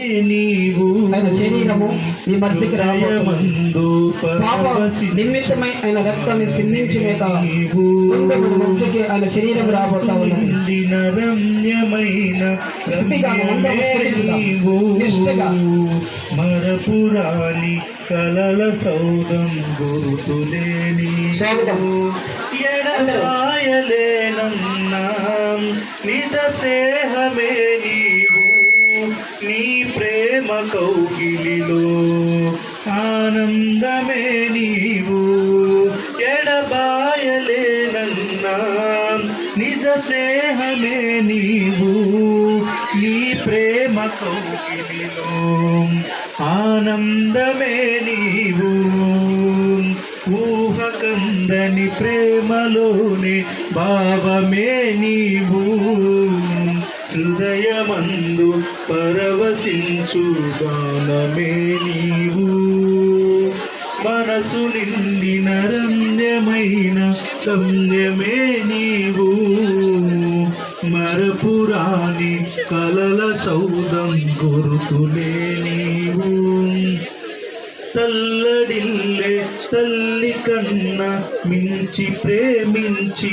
నీవు ఆయన శరీరము ఈ మధ్యకి రాబోతుంది. పాప నిమిత్తమై ఆయన రక్తాన్ని మన మధ్యకి ఆయన శరీరం రాబోతా ఉన్నది. మరపురాని కలల సౌదం గురుతులేని నిజ స్నేహమే కౌగిలిలో ఆనందమే నీవు. ఎడబాయలేనన్నా నిజ స్నేహమే నీవు. నీ ప్రేమ కౌగిలిలో ఆనందమే నీవు. ఊహకందని ప్రేమలోనే భావమే నీవు. హృదయమందు పర పరవశించు గానమే నీవు. మనసు నిండిన రమ్యమైన గమ్యమే నీవు. మరపురాని కలల సౌదం గురుతులే నీవు. తల్లడిల్లే తల్లి కన్న మించి ప్రేమించి.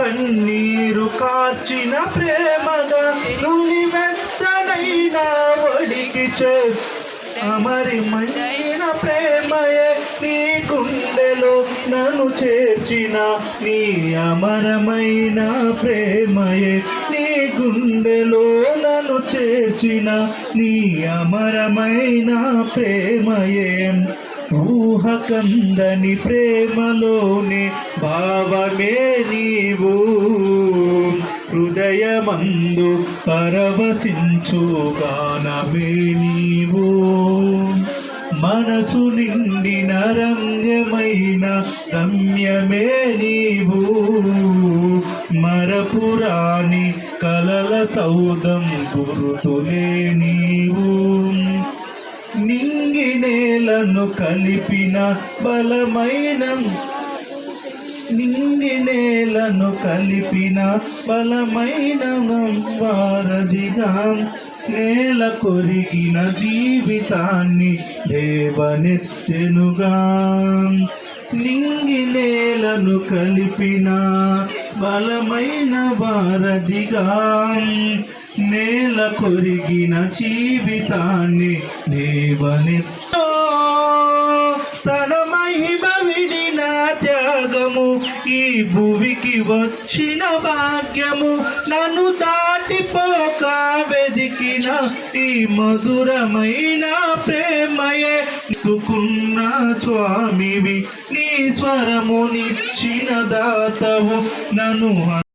కన్నీరు కార్చిన ప్రేమగా నులి వెచ్చనైన ఒడికి చే. అమరి మంచిన ప్రేమయే నీ గుండెలో నన్ను చేర్చిన నీ అమరమైన ప్రేమయే నీ గుండెలో నన్ను చేర్చిన నీ అమరమైన ప్రేమయే. ఊహకందని ప్రేమలోనే భావమే నీవు. హృదయమందు పరవశించు గానమే నీవు. మనసు నిండిన రంగమైన రమ్యమే నీవు. మరపురాణి కలల సౌదం గురుతులే నీవు. నీ నింగి నేలను కలిపిన బలమైన నింగి నేలను కలిపిన బలమైన వారధిగా నేల కొరిగిన జీవితాన్ని దేవనెత్తెనుగా. నేలను కలిపిన బలమైన వారధిగా నేల కొరిగిన జీవితాన్ని లేవనెత్తో తన మహిమ విడిన త్యాగము ఈ భూమికి వచ్చిన భాగ్యము నన్ను దాటిపోక పలికిన ఈ మధురమైన ప్రేమయే. దుకున్న స్వామివి నీ స్వరమునిచ్చిన దాతవు నన్ను